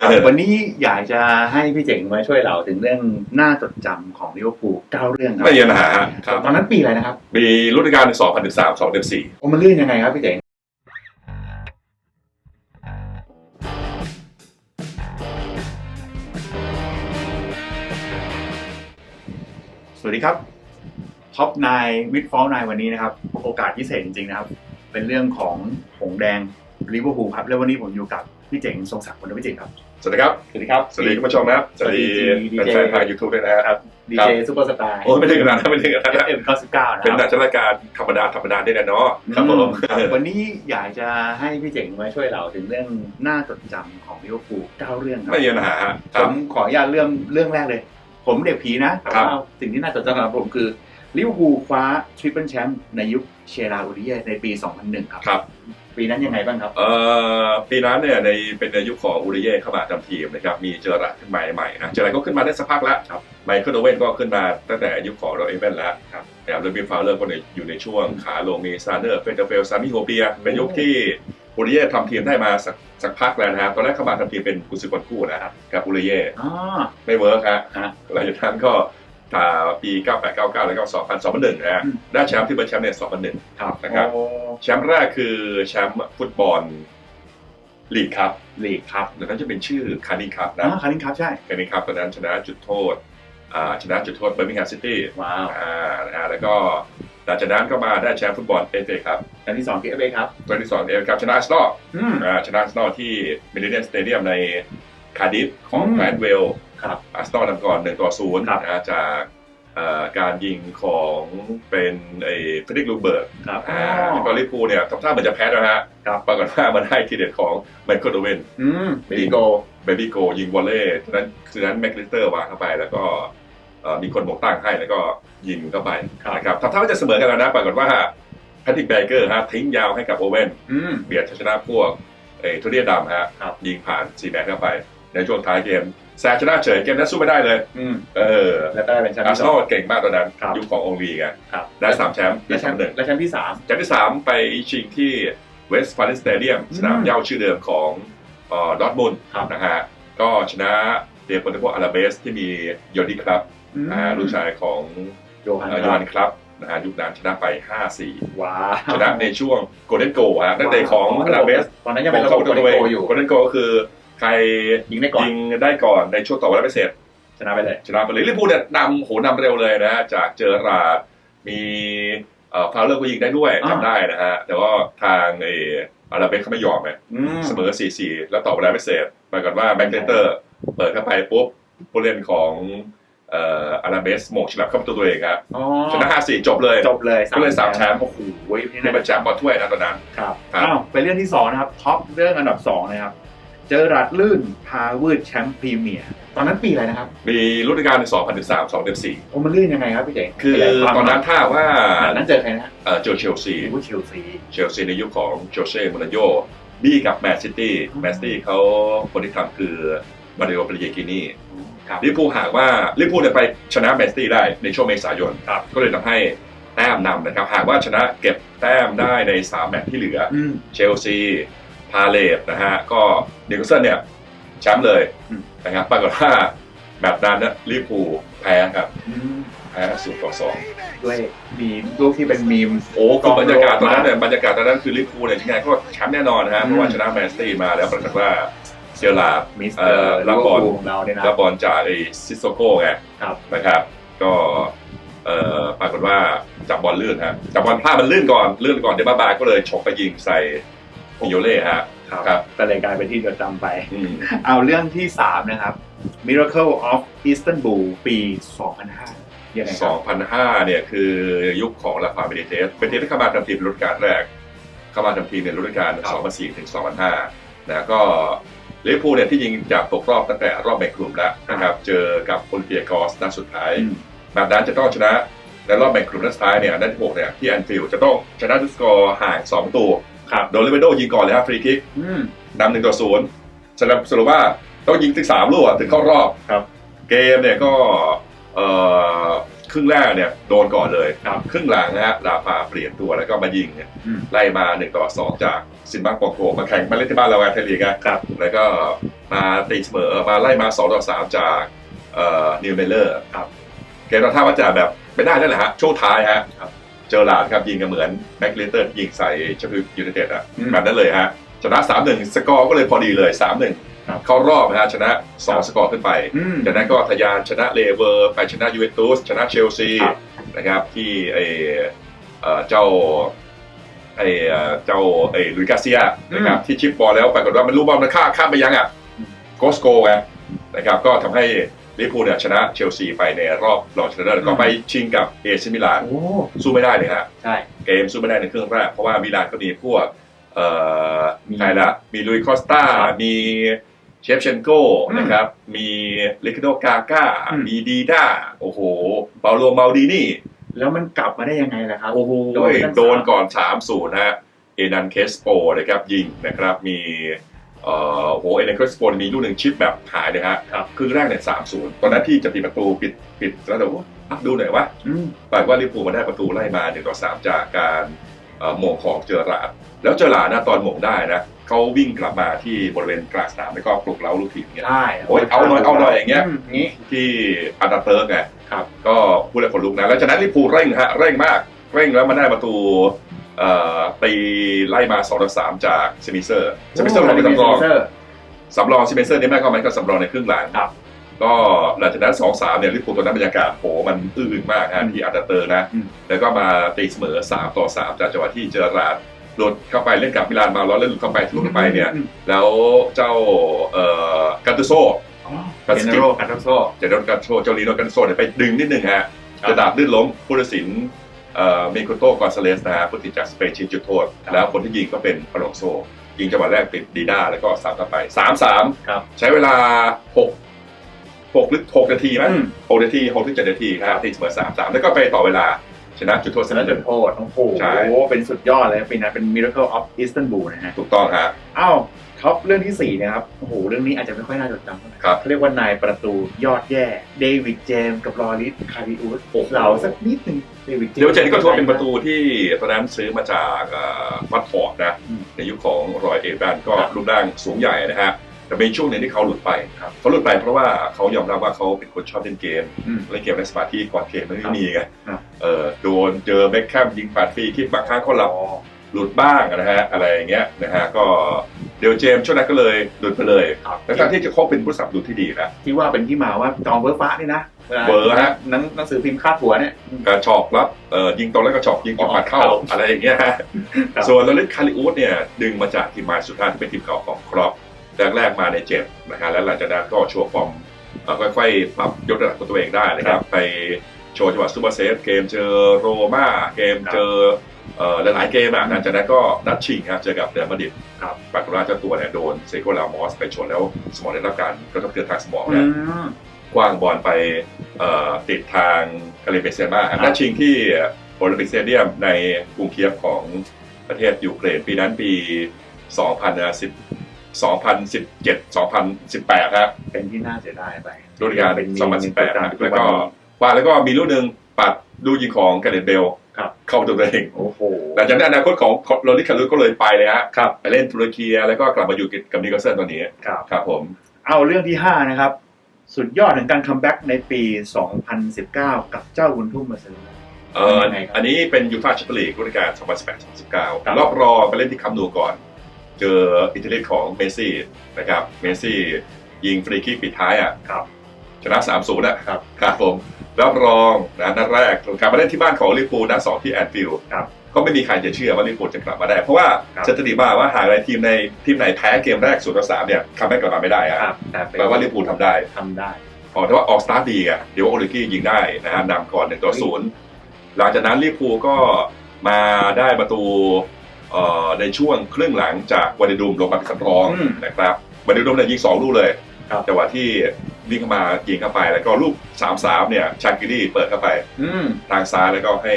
เออวันนี้อยากจะให้พี่เจ๋งมาช่วยเราถึงเรื่องน่าจดจำของลิเวอร์พูลเก้าเรื่องครับไม่มีปัญหาครับ ตอนนั้นปีอะไรนะครับมีรุ่นการ2013 2014โอ้มันลื่นยังไงครับพี่เจ๋งสวัสดีครับท็อปนายวิดฟอลนายวันนี้นะครับ โอกาสพิเศษจริงๆนะครับ เป็นเรื่องของหงส์แดงลิเวอร์พูลครับ แล้ววันนี้ผมอยู่กับ พี่เจ๋งทรงศักดิ์คนพี่เจ๋งครับ สวัสดีครับ สวัสดีครับ สวัสดีคุณผู้ชมนะครับ สวัสดีสวัสดีแฟนๆทางยูทูบด้วยนะฮะครับ ดีเจซูเปอร์สตาร์โอ้ไม่ถึงขนาดนั้นไม่ถึงขนาดนั้นเอ็มเก้าสิบเก้านะคเป็นรับนักราชการธรรมดาธรรมดาได้แน่เนาะครับผมครับวันนี้อยากจะให้พี่เจ๋งมาช่วยเราถึงเรื่องน่าจดจำของลิเวอร์พูลเก้าเรื่องครับไม่มีปัญหาคผรับมขออนุญาตเรื่องเรื่องแรกเลย ผมเด็กผีนะแต่ครับว่าสิ่งที่น่าจดจำสำหรับผมคือ ลิเวอร์พูลคว้าทริปเปิลแชมป์ในยุคเชราอูริเย่ในปี 2001 ครับ ครับ ปีนั้นยังไงบ้างครับ เอ่อปีนั้นเนี่ยในเป็นในยุคของอูริเย่เข้ามาทำทีมนะครับมีเจอร์ราร์ดขึ้นมาใหม่นะเจอร์ราร์ดก็ขึ้นมาได้สักพักแล้วครับไมเคิลโอเว่นก็ขึ้นมาตั้งแต่ยุคของเราเอเวนแล้วครับนะครับแล้วบิลฟาวเลอร์ก็ในอยู่ในช่วงขาลงมีซาเนอร์เฟนเดอร์เฟลซามิโฮเปียเป็นยุคที่อูริเย่ทำทีมได้มาสักสักพักแล้วนะครับตอนแรกเข้ามาทำทีมเป็นกุนซือคนคู่นะครับกับอูริเย่อ๋อไม่เวิร์กฮะฮะ หลังจากนั้นก็ ถ้าปี 9899 แล้วก็ 2000 2001นะฮะอืมได้แชมป์ที่เป็นแชมป์เนี่ย2001ครับนะครับโอ้แชมป์แรกคือแชมป์ฟุตบอลลีกครับลีกครับตอนนั้นจะเป็นชื่อคานิครับอ๋นะอคารินครับใช่คานิครับตอนนั้นชนะจุดโทษอ่าชนะจุดโทษเบอร์มิงแฮมซิตี้ว้าวอ่านะฮะแล้วก็หลังจากนั้นก็มาได้แชมป์ฟุตบอลเอฟเอครับอันที่สองคือเอฟเอครับตัวที่สองเอฟครับชนะอาร์เซนอลอืมอ่าชนะอาร์เซนอลที่มิลเลนเนียมสเตเดียมในคาร์ดิฟของอืมแกรนด์เวล ครับ อาร์เซนอลนำก่อน1ต่อ0ครับนะฮะจากเอ่อการยิงของเป็นไอ้เฟรดริกลูเบิร์กครับ อ่าแล้วก็ลิเวอร์พูลเนี่ยทำท่าเหมือนจะแพ้แล้วฮะครับ ปรากฏว่ามันได้ทีเด็ดของไมเคิลโอเวนอืมเบบิโกเบบี้โกยิงวอลเล่ฉะนั้นฉะนั้นแม็กลิสเตอร์วางเข้าไปแล้วก็เอ่อมีคนบกตั้งให้แล้วก็ยิงเข้าไปครับ นะครับทำท่าว่าจะเสมอกันแล้วนะปรากฏว่าแพทริกแบเกอร์ฮะทิ้งยาวให้กับโอเว่นอืม เบียดชนะพวกเออทูเรียดำฮะครับ ยิงผ่านซีแมนเข้าไป ในช่วงท้ายเกมแซงชนะเฉยเกมนั้นสู้ไม่ได้เลย อืมเออแล้วก็ได้เป็นแชมป์อาร์ที่เซสนออง ลเก่งมากตอนนั้น ครับยุคขององลีไงครับ ได้สามแชมป์และปีแชสอมงป์หนึ่งและแชมป์ที่สาม แชมป์ที่สามไปชิงที่เวสต์ฟาร์สเตเดียมอืมสนามเหย้าชื่อเดิมของเอ่อดอร์ทมุนด์ครับ นะฮะก็ชนะเดโปเตโกอาราเบสที่มีโยนดี้ครับอืมอ่าลูกชายของโยฮันเอ่อคโยรัฮับนครับนะฮะยุคนั้นชนะไป 5-4 ว้าวชนะในช่วงโกลเด้นโกฮะนักเตะของอาราเบสตอนนั้นยังเป็นระบบโกลเด้นโกอยู่ โกลเด้นโกก็คือ ใครยิงได้ก่อนยิงได้ก่อนในช่วงต่อเวลาพิเศษชนะไปเลยชนะไปเลยลิเวอร์พูลเนี่ยนำโหนำเร็วเลยนะฮะจากเจอราร์ดมีเอ่อฟาวเลอร์ก็ยิงได้ด้วยอ่าจำได้นะฮะแต่ว่าทางเอออาราเบสเขาไม่ยอมไงอืมเสมอ 4-4 แล้วต่อเวลาพิเศษปรากฏว่าแบ็กเตอร์เปิดเข้าไปปุ๊บผู้เล่นของเอ่ออาราเบสหมงฉลับเข้าประตูตัวเองครับอ๋อชนะ 5-4 จบเลยจบเลยก็เลยสามแชมป์โอ้โหนี่นี่เป็นแชมป์บอลถ้วยนะตอนนั้นครับครับอ้าวไปเรื่องที่สองนะครับท็อปเรื่องอันดับสองนะครับ เจอรัดลื่น พาวืดแชมป์พรีเมียร์ตอนนั้นปีอะไรนะครับมีรุ่นการ2013 2014โอ้มันลื่นยังไงครับพี่เจ๋งคือขยายวามตอนนั้นถ้าว่าตอนนั้นเจอใครนะเอ่อเจอเชลซีโอ้เชลซีเชลซีในยุคของโจเซ่มูรินโญ่บี้กับแมนซิตี้อืมแมนซิตี้เขาคนที่ทำคือมาริโอปริเยกินีครับลิเวอร์พูลหากว่าลิเวอร์พูลเนี่ยไปชนะแมนซิตี้ได้ในช่วงเมษายนครับก็เลยทำให้แต้มนำนะครับ หากว่าชนะเก็บแต้มได้ใน 3 แมตช์ที่เหลืออืมเชลซี พาเลตนะฮะก็นิวคาสเซิลเนี่ยแชมป์เลยอืมนะครับปรากฏว่าแมตช์นั้นนะลิเวอร์พูลแพ้ครับอืมแพ้สูต่อสองด้วยมีรูปที่เป็นมีมโอ้คือบรรยากาศตอนนั้นเนี่ยบรรยากาศตอนนั้นคือลิเวอร์พูลเนี่ยยังไงก็แชมป์แน่นอนนะฮะอืมเพราะว่าชนะแมนซิตี้มาแล้วปรากฏว่าเจอลาร์ดมิสเตเอ่ออร์รับบอลของเราเนี่ยนะรับบอลจากไอ้ซิโซโก้ไงครับนะครับก็เอ่อปรากฏว่าจับบอลลื่นฮะจับบอลพลาดมันลื่นก่อนลื่นก่อนเดบ้าบาก็เลยฉกไปยิงใส่ ปิโยเล่ฮะครับครับก็เลยกลายเป็นที่จดจำไปอืมเอาเรื่องที่ 3 นะครับ Miracle of Istanbul ปี 2005ยังไงครับ2005 เนี่ยคือยุคของลาฟาเบเตสเป็นทีมที่เข้ามาทำทีมในฤดูกาลแรก เข้ามาทำทีมในฤดูกาลครับ2004 ถึง 2005 นะก็ลิเวอร์พูลเนี่ยที่ยิงจากตกรอบตั้งแต่รอบแบ่งกลุ่มแล้วนะครับ เจอกับโอลิมเปียกอสนัดสุดท้ายอืมแบบนั้นจะต้องชนะในรอบแบ่งกลุ่มนัดสุดท้ายเนี่ยนัดที่หกเนี่ยที่แอนฟิลด์จะต้องชนะด้วยสกอร์ห่าง2ประตู ครับโดนลิเวโดยิงก่อนเลยครับฟรีคิกอืมนำหนึ่งต่อศูนย์สรุปสรุปว่าต้องยิงถึงสามลูกอะถึงเข้ารอบ ครับเกมเนี่ยก็เอ่อครึ่งแรกเนี่ยโดนก่อนเลยครับครึ่งหลังนะฮะลาฟาเปลี่ยนตัวแล้วก็มายิงเนี่ยอืมไล่มาหนึ่งต่อสองจากซินบังปองโกมาแข่งมาเล่นที่บ้านเราไงไทยลีกไงครับ แล้วก็มาตีเสมอมาไล่มา2ต่อ3จากเอ่อนิวเมลเลอร์ครับ เกมเราท่าว่าจะแบบไม่ได้นั่นแหละฮะช่วงท้ายฮะครับ เจอหลาดครับยิงกันเหมือนแม็กเลเตอร์ยิงใส่เชฟฟิลด์ยูไนเต็ดอะอืม แบบนั้นเลยฮะชนะ 3-1 สกอร์ก็เลยพอดีเลย3-1ครับเข้ารอบนะฮะชนะครับ2สกอร์ขึ้นไป อืม จากนั้นก็ทะยานชนะเลเวอร์ไปชนะยูเวนตุสชนะเชลซีครับ นะครับที่ไอเอ่อเจ้าไอเอ่อเจ้าไอลุยกาเซียนะครับที่ชิปบอลแล้วปรากฏว่ามันรู้บอลมันข้ามข้ามไปยังอะอืมโกสโกไงนะครับก็ทำให้ ลิเวอร์พูลเนี่ยชนะเชลซีไปในรอบรองชนะเลิศแล้วก็ไปชิงกับเอซิมิลานโอ้สู้ไม่ได้เลยฮะใช่เกมสู้ไม่ได้ในครึ่งแรกเพราะว่ามิลานก็มีพวกเอ่อมีใครละมีลุยคอสตาครับมีเชฟเชนโกอืมนะครับ มีลิคาโดกาก้าอืมมีดีด้า โอ้โห เปาโลมาลดีนี่ แล้วมันกลับมาได้ยังไงล่ะครับ โอ้โห โดนไปตั้งโดนสามก่อน3-0นะฮะ เอนันเคสโปนะครับ ยิงนะครับ มี เอ่อโหเอนันเคสโปมีลูกหนึ่งชิปแบบหายเลยฮะครับครึ่งแรกเนี่ย3-0ตอนนั้นที่จะปิดประตูปิดปิดแล้วแต่ว่าอะดูหน่อยว่าอืมปรากฏว่าลิเวอร์พูลมาได้ประตูไล่มา1ต่อ3จากการเอ่อหม่งของเจอราร์ดแล้วเจอราร์ดนะตอนหม่งได้นะเขาวิ่งกลับมาที่บริเวณกลางสนามแล้วก็ปลุกเร้าลูกทีมเนี่ยใช่โอ้ยเอาหน่อยเอาหน่อยอย่างเงี้ยมงี้ที่อาร์ตาเติร์กไงครับก็พูดแล้วคนลุกนะแล้วจากนั้นลิเวอร์พูลเร่งฮะเร่งมากเร่งแล้วมาได้ประตู เอ่อตีไล่มา2ต่อ3จากเซมิเซอร์เซมิเซอร์เราเป็นสำรองเซอร์สำรองเซมิเซอร์นี่แม่ก็มันก็สำรองในครึ่งหลังครับก็หลังจากนั้น2 3เนี่ยลิเวอร์พูลตอนนั้นบรรยากาศโหมันอื้ออึงมากฮะอืมที่อาร์ตาเติร์กนะอืมแล้วก็มาตีเสมอ3ต่อ3จากจังหวะที่เจอราร์ดหลุดเข้าไปเล่นกับมิลานมาแล้วเล่นหลุดเข้าไปทะลุเข้าไปเนี่ยอืมแล้วเจ้าเอ่อกันตุโซอ๋อครับเจเนโรคาร์โตโซจะโดนกันโชเจ้าลีโนกันโซเนี่ยไปดึงนิดนึงฮะครับจะดาบลื่นล้มผู้ตัดสิน เอ่อเมโกโตกอนซาเลสนะฮะผู้ติดจากสเปนชิงจุดโทษครับแล้วคนที่ยิงก็เป็นอลองโซยิงจังหวะแรกติดดีด้าแล้วก็สามต่อไปสามสามครับใช้เวลาหกหกหรือหกนาทีไหมอืมหกนาทีหกถึงเจ็ดนาทีครับตีเสมอสามสามแล้วก็ไปต่อเวลาชนะจุดโทษชสนะนับจุดโทษโอ้โหใช่เป็นสุดยอดเลยปีนั้นเป็น Miracle of Istanbul นะฮะถูกต้องฮะอ้าว ท็อปเรื่องที่สี่นะครับ โอ้โห เรื่องนี้อาจจะไม่ค่อยน่าจดจำเท่าไหร่ครับเขาเรียกว่านายประตูยอดแย่ เดวิดเจมส์กับลอริสคาริอุสโอ้โหเหล่าสักนิดหนึ่งเดวิดเจมส์เดี๋ยวเจนก็ถือว่าเป็นประตูที่ตอนนั้นซื้อมาจากเอ่อวัตฟอร์ดนะอืมในยุคของรอยเอแบนก็ครับรูปร่างสูงใหญ่นะฮะแต่เป็นช่วงหนึงที่เขาหลุดไปครับเขาหลุดไปเพราะว่าเขายอมรับว่าเขาเป็นคนชอบเล่นเกมอืมเล่นเกมในสมาธิก่อนเกมมันครัไม่บมีไงครับเออโดนเจอเบคแคมยิงปัดฟรีคิดบางครั้งเขาหลับหลุดบ้างนะฮะอะไรอย่างเงี้ยนะฮะก็ เดยวเจมส์ช่วงนั้นก็เลยหลุดไปเลยครับ แล้วทั้งที่จะเขาเป็นผู้สับดุที่ดีนะ ที่ว่าเป็นที่มาว่าจองเวอร์ฟ้านี่นะวลาเวอร์ฮะ หนังหนังสือพิมพ์คาดหัวเนี่ยกระชอกรับเอ่อยิงตรงแล้วก็ชอกยิงออกปัดเข้าครับอะไรอย่างเงี้ยฮะครับ ส่วนลลิตคาริอุสเนี่ยดึงมาจากทีมมาสุดท้ายที่เป็นทีมเก่าของครอปแรกๆมาในเจ็บนะฮะแล้วหลังจากนั้นก็โชว์ฟอร์มเอ่อค่อยๆปรับยกระดับตัวเองได้นะครับไปโชว์จังหวะซูเปอร์เซฟเกมเจอโรม่าเกมเจอเอ่อ หลายๆเกมอะหลังจากนั้นก็นัดชิงครับเจอกับเรอัลมาดริดครับปรากฏว่าเจ้าตัวเนี่ยโดนเซโกลามอสไปชนแล้วสมองได้รับการกระทบกระเทือนทางสมองอืนะมกว้างบอลไปเอ่อติดทางคาริเบเซมาครับนัดชิงที่โอลิมปิกสเตเดียมในกรุงเคียฟของประเทศยูเครนปีนั้นปี 2010 2017 2018ครับเป็นที่น่าเสียดายไปฤดูกาลเป็นมี2018นะทุแล้วนก็นี้ว่าแล้วก็มีลูกหนึ่งปัดลูกยิงของแกเรตเบล ครับเข้าประตัวเองโอ้โหหลังจากนั้นอนาคตของโรลิคารุก็เลยไปเลยฮะครับไปเล่นตุรกีแล้วก็กลับมาอยู่กับนิโคลเซนตอนนี้ครับครับผม เอาเรื่องที่ 5 นะครับ สุดยอดของการคัมแบ็กในปี 2019 กับเจ้าบุญทุ่มมาเซอร์เอ่อยังไงครับอันนี้เป็นยูฟ่าแชมเปี้ยนลีกฤดูกาลครับ2018-2019รอบรองไปเล่นที่คัมป์นูก่อน เจออิตาลีของเมสซี่นะครับเมสซี่ยิงฟรีคิกปิดท้ายอะครับชนะ3-0นะครับครับผม รอบรองนะนัดแรกกลับมาเล่นที่บ้านของลิเวอร์พูลนัดสองที่แอนฟิลด์ครับ ก็ไม่มีใครจะเชื่อว่าลิเวอร์พูลจะกลับมาได้ เพราะว่าครับ สถิติมาว่าหากในทีมในทีมไหนแพ้เกมแรก0ต่อ3เนี่ยคัมแบ็กกลับมาไม่ได้อะครับแต่เป็นแปลว่าลิเวอร์พูลทำได้ทำได้อ๋อแต่ว่าออกสตาร์ทดีไงเดี๋ยวโอลิกี้ยิงได้นะฮะนำก่อนหนึ่งต่อศูนย์หลังจากนั้นลิเวอร์พูลก็มาได้ประตูเอ่อในช่วงครึ่งหลังจากวานิดุมลงมาเป็นสำรองอืมนะครับวานิดุมเนี่ยยิงสองลูกเลยครับ จังหวะที่ วิ่งเข้ามายิงเข้าไปแล้วก็ลูก3ามสามเนี่ยชากิรี่เปิดเข้าไปอืมทางซ้ายแล้วก็ให้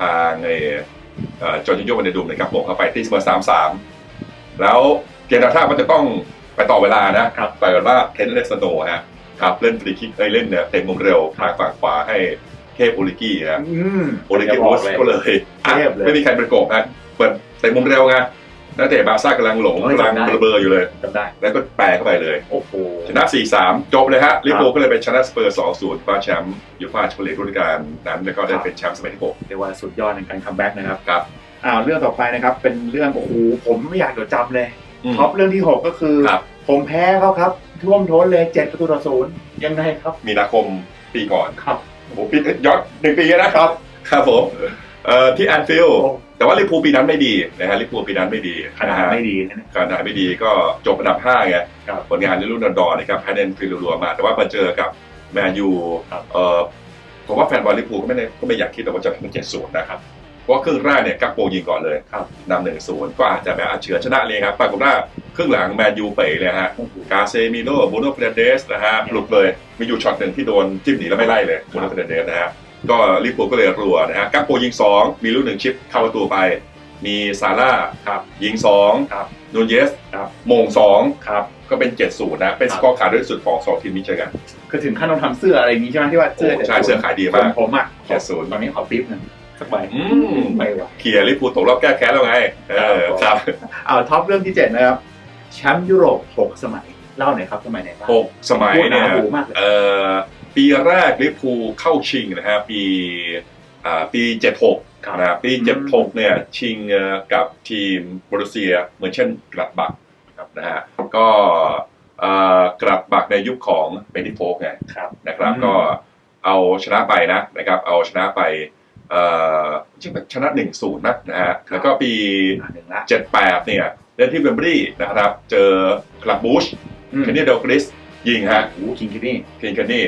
ทางไอ้เอ่อจอร์จิโยวานิดุมนะครับโมงเข้าไปที่เสมอสามสามแล้วเกมดาท่ามันจะต้องไปต่อเวลานะครับปรากฏว่าเทนเลสโนฮะครับเล่นฟรีคิกเอ้ยเล่นเนี่ยเตะมุมเร็วทางฝั่งขวาให้เทพโอลิกี้นะอืมโอลิกี้จะโอบอสเลยก็เลยอะเทพเลย ไม่มีใครประกบนะเปิดเตะมุมเร็วไง นักเตะบาร์ซ่ากำลังหลงโอ้ยกำลังจำได้เบลอๆอยู่เลย จำได้ แล้วก็แปลเข้าไปเลย โอ้โห ชนะ 4-3 จบเลยฮะลิเวอร์พูลก็เลยเป็นชนะสเปอร์ 2-0คว้าแชมป์ยูฟ่าแชมเปี้ยนลีกฤดูกาลนั้นแล้วก็ได้เป็นแชมป์สมัยที่เรียกว่าสุดยอดในการคัมแบ็กนะครับ6ครับ อ้าวเรื่องต่อไปนะครับ เป็นเรื่องโอ้โหผมไม่อยากจดจำเลยอืมท็อปเรื่องที่ 6 ก็คือ ครับ ผมแพ้เขาครับ ท่วมท้นเลย7ประตูต่อศูนย์ยังไงครับ มีนาคมปีก่อนครับ โอ้โหปีย้อนหนึ่งปีแล้วนะครับ ครับผมเอ่อที่แอนฟิลด์ โอ้ แต่ว่าลิเวอร์พูลปีนั้นไม่ดีนะฮะลิเวอร์พูลปีนั้นไม่ดีขนาดะฮะไม่ดีนะเนี่ยขนาดไม่ดีก็จบอันดับ5ไงครับผลงานในรุ่นดอนๆนะครับแพ้เดนฟิลรัวๆมา แต่ว่ามาเจอกับแมนยูครับเอ่อผมว่าแฟนบอลลิเวอร์พูลก็ไม่ได้ก็ไม่อยากคิดหรอกว่าจะเป็นเจ็ดศูนย์นะครับเพราะว่าครึ่งแรกเนี่ยกักโปยิงก่อนเลยครับ นำหนึ่งศูนย์ก็อาจจะแบบอาเฉือนชนะเลยครับปรากฏว่าครึ่งหลังแมนยูเป๋เลยฮะโอ้โหกาเซมิโนบูโนเฟรนเดสนะฮะหลุดเลยมีอยู่ช็อตหนึ่งที่โดนจิ้มหนีแล้วไม่ไล่เลยบูโนเฟรนเดสนะฮะ ก็ลิเวอร์พูลก็เลยรัวนะฮะกักโปยิงสองมีลูกหนึ่งชิปเข้าประตูไป มีซาร่าครับยิงสองครับนูนเยสครับโมงสองครับก็เป็นเจ็ดศูนย์นะ เป็นครัสบกอร์ขาดด้วยสุดของสองทีมนี้เจอกันคือถึงขั้นต้องทำเสื้ออะไรอย่างนี้ใช่ไหมที่ว่าเสื้อโอ้ใช่เสื้อขายดีส่วมานกผมอะเจ็ดศูนย์ตอนนี้ขอปิ๊บหนึงสักใบอืมไม่ไหวเคลียร์ลิเวอร์พูลตกรอบแก้แค้นแล้วไงเออคครัรับบเอาท็อปเรื่องที่ 7 นะครับแชมป์ยุโรป 6 สมัยเล่าหน่อยครับสมัยไหนบ้างหกสมัยพูดหเนี่ยนาหูมากเลยเอ่อ ปีแรกลิเวอร์พูลเข้าชิงนะฮะปีอ่าปีเจ็ดหกครับนะปีเจ็ดหกเนี่ยชิงเอ่อกับทีมบรูเซียเหมือนเช่นกลัดบักนะฮะก็เอ่อกลัดบักในยุคของเบนดิโฟกไงครับนะครับอืมก็เอาชนะไปนะนะครับเอาชนะไปเอ่อชนะหนึ่งศูนย์นะนะฮะแล้วก็ปีอ่าหนึ่งละเจ็ดแปดเนี่ยเล่นที่เวมบลีย์นะครับ เจอกลับบูชอืมเคนนี่เดลกริสยิงฮะโอ้โหคิงคิดนี่คิงเคนนี่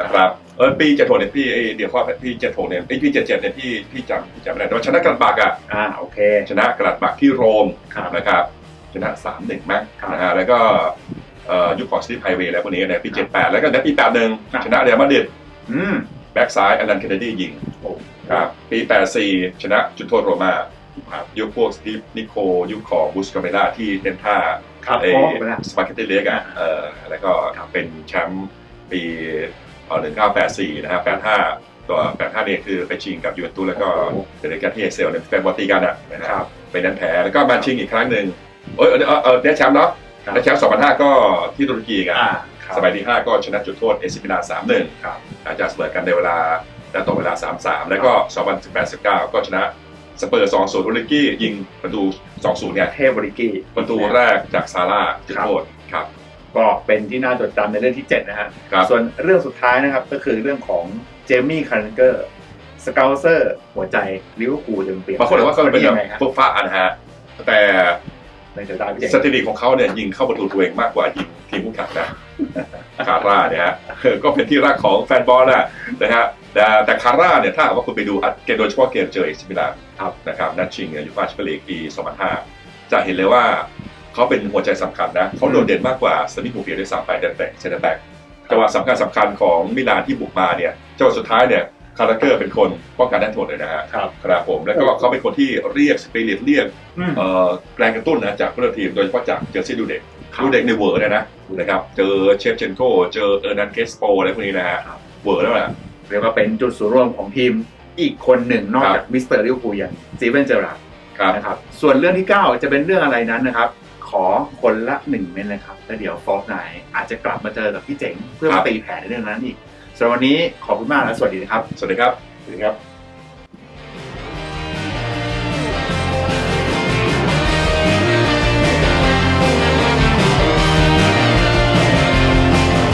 นะครับเออปีเจ็ดหกเนี่ยพี่เอ้ยเดี๋ยวข้อพี่เจ็ดหกเนี่ยไอ้ยพี่เจ็ดเจ็ดเนี่ยพี่พี่จำพี่จำไม่ได้แต่ว่าชนะกลัดบักอะอ่าโอเค ชนะกลัดบักที่โรมครับนะครับชนะสามหนึ่งมั้งครับนะฮะแล้วก็เอ่อยุคของสตีฟไฮเวย์แล้วพวกนี้เนี่ยปีครัเจ็บดแปดแล้วก็ในปีแปดหนึ่งครับ ชนะเรอัลมาดริดอืม แบ็กซ้ายอลันเคนเนดียิงโอ้ ครับปีแปดสี่ชนะจุดโทษโรม่าครับยุคพวกสตีฟนิโคยุคของบุสกาเมล่าที่เล่นท่า ครับเอพอไปละสปาเกตตี้เล็กอะ เออแล้วก็เป็นแชมป์ปี เอ่อ1984 นะครับ 85 ตัว 85 เนี่ยคือไปชิงกับยูเวนตุสแล้วก็เดนกันที่เอเซลเนี่ยแฟนบอลตีกันอะนะคครัรับบเป็นนั้นแพ้แล้วก็มาชิงอีกครั้งหนึ่งเอยเออเออเออได้แชมป์เนาะครับได้แชมป์2005 ก็ที่ตุรกีกันอ่าครับสมัยที่ 5 ก็ชนะจุดโทษเอซิมิลาน3-1ครับอาจจะเสมอกันในเวลาและต่อเวลา 3-3 แล้วก็ 2018-19 ก็ชนะสเปอร์ 2-0อุลิกี้ยิงประตู 2-0 เนี่ย เทพบริกี้ ประตูแรกจากซาร่าจุดโทษครับ ก็เป็นที่น่าจดจำในเรื่องที่ 7 นะฮะ ครับส่วนเรื่องสุดท้ายนะครับก็คือเรื่องของเจมี่คาร์เกอร์สเกลเซอร์ หัวใจลิเวอร์พูลเต็มเปี่ยมบางคนบอกว่าเขาเป็นยัแบงบไงฮะฟุกฟ้าอันฮะแต่ในสายตาพี่เจ๋งสถิติของเขาเนี่ยยิงเข้าประตูตัวเองมากกว่ายิงทีมคู่แข่งนะคาร่าเนี่ยฮะเออก็เป็นที่รักของแฟนบอลนะนะฮะแต่แต่คาร่าเนี่ยถ้าหากว่าคุณไปดูอัดเกมโดยเฉพาะเกมเจอเอซิมิลานครับนะครับนัดชิงยูฟ่าแชมเปี้ยนลีกปี2005จะเห็นเลยว่า เขาเป็นหัวใจสำคัญนะเขาโดดเด่นมากกว่าสมิธบูเฟียด้วยซ้ำไปเดนแบกเซนเตอร์แบ็กจังหวะสำคัญสำคัญของมิลานที่บุกมาเนี่ยจังหวะสุดท้ายเนี่ยคาราเกอร์เป็นคนป้องกันได้ทั้งหมดเลยนะฮะครับครับผมแล้วก็เขาเป็นคนที่เรียกสปิริตเรียกอืมเอ่อแรงกระตุ้นนะจากเพื่อนทีมโดยเฉพาะจากเจอร์ซี่ดูเด็กครับดูเด็กในเวอร์เนี่ยนะนะครับเจอเชฟเชนโกเจอเออร์นันเกสโปอะไรพวกนี้นะฮะครับเวอร์แล้วแหละเรียกว่าเป็นจุดศูนย์รวมของทีมอีกคนหนึ่งนอกครับจากมิสเตอร์ลิเวอร์พูลอย่างซีเวนเจอร์ราร์ดครับนะครับส่วนเรื่องที่ 9 จะเป็นเรื่องอะไรนั้นนะครับ ขอคนละหนึ่งเมนเลยครับแล้วเดี๋ยวฟอสไนอาจจะกลับมาเจอกับพี่เจ๋งเพื่อมาตีแผนในเรื่องนั้นอีกสำหรับวันนี้ขอบคุณมากและสวัสดีนะครับ สวัสดีครับ สวัสดีครับ